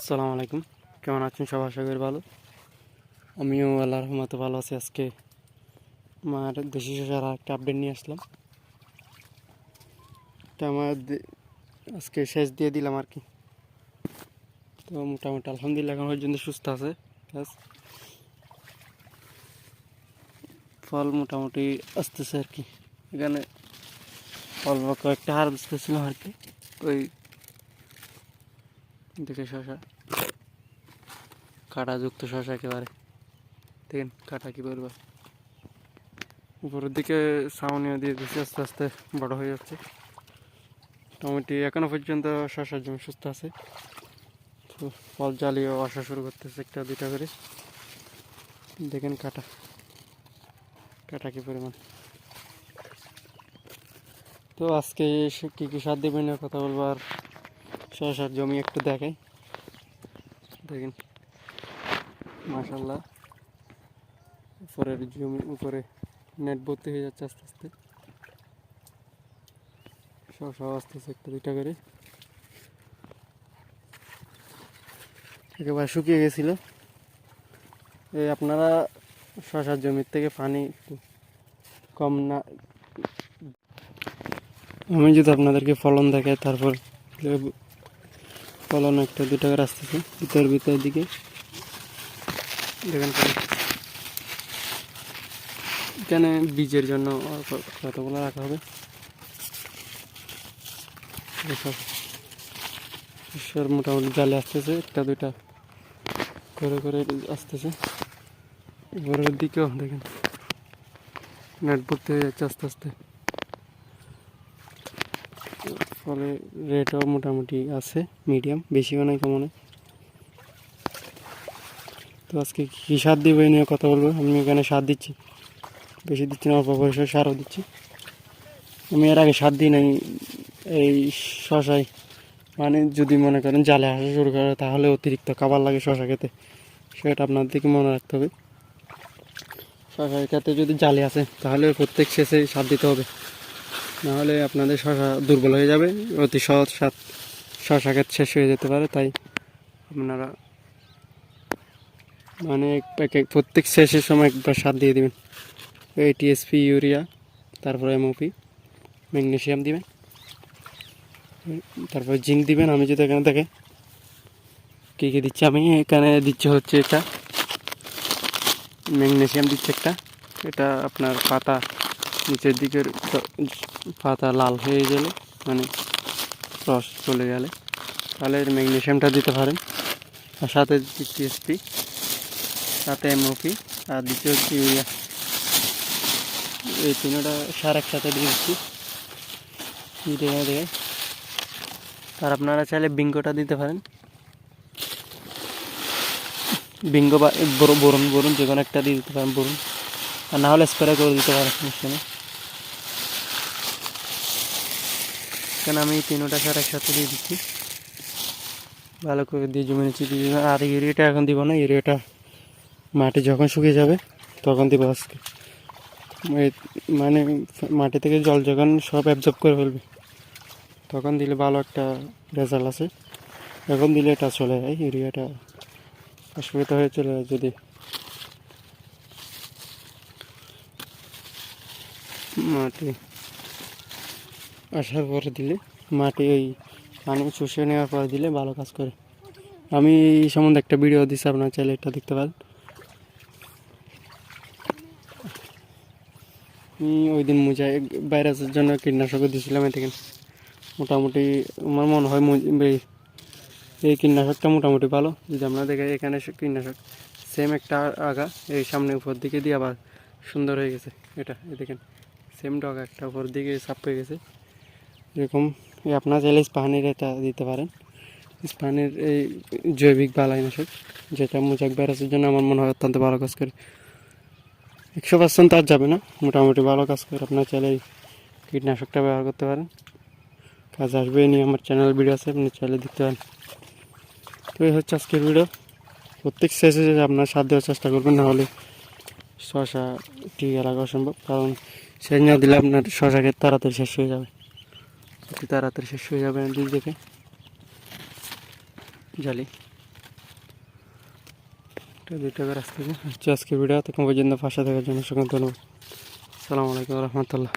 আসসালামু আলাইকুম। কেমন আছেন? সব আশা করি ভালো। আমিও আল্লাহর রহমতে ভালো আছি। আজকে আমার দেশি শসার একটা আপডেট নিয়ে আসলাম। তো আমার আজকে শেষ দিয়ে দিলাম আর কি। তো মোটামুটি আলহামদুলিল্লাহ এখন পর্যন্ত সুস্থ আছে। প্লাস ফল মোটামুটি আসতেছে আর কি। এখানে অল্প কয়েকটা হারভেস্ট করছিলাম আর কি। ওই দেখে শশা। কাঁটাযুক্ত শশা একেবারে। দেখেন কাটা কী করবে। উপরের দিকে ছাউনিও দিয়ে দিচ্ছে আস্তে আস্তে বড় হয়ে যাচ্ছে। টমেটি এখনও পর্যন্ত শশার জমি সুস্থ আছে। তো ফল জ্বালিয়েও আসা শুরু করতেছে একটা দুইটা করে। দেখেন কাটা। কাটা কি পরিমাণ। তো আজকে কী কি সার দেবেন কথা বলব আর শশার জমি একটু দেখাই। দেখেন মাশাল্লাহ উপরের জমি, উপরে নেট ভর্তি হয়ে যাচ্ছে আস্তে আস্তে। শশা আসতেছে একটা দুইটা করে। একেবারে শুকিয়ে গেছিল। এই আপনারা শশার জমির থেকে পানি কম না আমি যদি আপনাদেরকে ফলন দেখাই, তারপর লেবু- একটা দু টাকার আসতেছে ভিতর ভিতর দিকে। দেখেন এখানে বীজের জন্য কতগুলো রাখা হবে? মোটামুটি জালে আসতেছে, একটা দুইটা করে করে আসতেছে। উপরের দিকেও দেখেন। নেট হয়ে যাচ্ছে আস্তে আস্তে। ফলে রেটও মোটামুটি আছে মিডিয়াম বেশিও নয় কমও নয় তো আজকে কী সার দিব এই নিয়ে কথা বলব? আমি এখানে সার দিচ্ছি। বেশি দিচ্ছি না, অল্প পয়সা সারও দিচ্ছি। আমি এর আগে সার দিই নাই এই শশায়। মানে যদি মনে করেন জালে আসা শুরু করে, তাহলে অতিরিক্ত খাবার লাগে শশা খেতে। সেটা আপনাদেরকে মনে রাখতে হবে। শশা খেতে যদি জালে আসে, তাহলে প্রত্যেক শেষে সার দিতে হবে। নাহলে আপনাদের শশা দুর্বল হয়ে যাবে। অতি সহজ সাত শশা ক্ষেত শেষ হয়ে যেতে পারে, তাই আপনারা মানে প্রত্যেক শেষের সময় একবার সার দিয়ে দিবেন। এই টিএসপি ইউরিয়া তারপরে এমওপি ম্যাগনেশিয়াম দিবেন। তারপর জিঙ্ক দিবেন। আমি যদি এখানে দেখে কী কী দিচ্ছি, আমি এখানে দিচ্ছি হচ্ছে এটা। ম্যাগনেশিয়াম দিচ্ছে একটা। এটা আপনার পাতা নিচের দিকের পাতা লাল হয়ে গেলে মানে রস চলে গেলে, তাহলে এর ম্যাগনেশিয়ামটা দিতে পারেন। আর সাথে দিচ্ছি এসপি সাথে এমওপি, আর দ্বিতীয় হচ্ছে ইউরিয়া এই তিনটা সার একসাথে দিয়ে দিচ্ছি দেখে দেখে আর আপনারা চাইলে বিঙ্গোটা দিতে পারেন। বিঙ্গো বা বরুণ বরুণ যে কোনো একটা দিয়ে দিতে পারেন, বরুণ। আর না হলে স্প্রে করে দিতে পারেন সমস্যা কেন আমি তিনোটা সার একসাথে দিয়ে দিচ্ছি। ভালো করে দিয়ে জমে নিচ্ছি। আর ইউরিয়াটা এখন দিব না ইউরিয়াটা মাটি যখন শুকিয়ে যাবে তখন দিব আজকে। মানে মাটি থেকে জল যখন সব অ্যাবজর্ব করে ফেলবে, তখন দিলে ভালো একটা রেজাল্ট আছে। এখন দিলে এটা চলে যায় ইউরিয়াটা অসুবিধা হয়ে চলে যায় যদি। মাটি আসার পরে দিলে মাটি ওই পানি শুষে নেওয়ার পরে দিলে ভালো কাজ করে। আমি এই সম্বন্ধে একটা ভিডিও দিচ্ছি আপনার চাইলে এটা দেখতে পারেন। আমি ওই দিন মুজাই ভাইরাসের জন্য কীটনাশকও দিয়েছিলাম এই দেখেন। মোটামুটি আমার মনে হয় এই- কীটনাশকটা মোটামুটি ভালো। যদি আমরা দেখে এখানে কীটনাশক সেম একটা আগা, এই সামনে উপর দিকে দিয়ে আবার সুন্দর হয়ে গেছে। এটা, এই দেখেন সেম ডগা, একটা উপর দিকে সাপ হয়ে গেছে। এরকম আপনার চাইলে স্পানের এটা দিতে পারেন। স্পানের এই জৈবিক বালাইনাশক যেটা মোজাক ভাইরাসের জন্য আমার মনে হয় অত্যন্ত ভালো কাজ করে। একশো পার্সেন্ট তার যাবে না, মোটামুটি ভালো কাজ করে। আপনার চাইলে কীটনাশকটা ব্যবহার করতে পারেন। কাজ আসবে নিয়ে আমার চ্যানেল ভিডিও আছে, আপনি চাইলে দেখতে পারেন। তো এই হচ্ছে আজকের ভিডিও প্রত্যেক শেষে আপনার সাথ দেওয়ার চেষ্টা করবেন, না হলে শশা টিকে রাখা অসম্ভব কারণ সেই না দিলে আপনার শশা ক্ষেত তাড়াতাড়ি শেষ হয়ে যাবে। তাড়াতাড়ি শেষ হয়ে যাবে দুই দেখে। জালি। দুই টাকা রাস্তা আজকে ভিডিও তখন পর্যন্ত পাশে থাকার জন্য সকল ধন্যবাদ। সালামালাইকুম আলাইকুম রহমতুল্লাহ।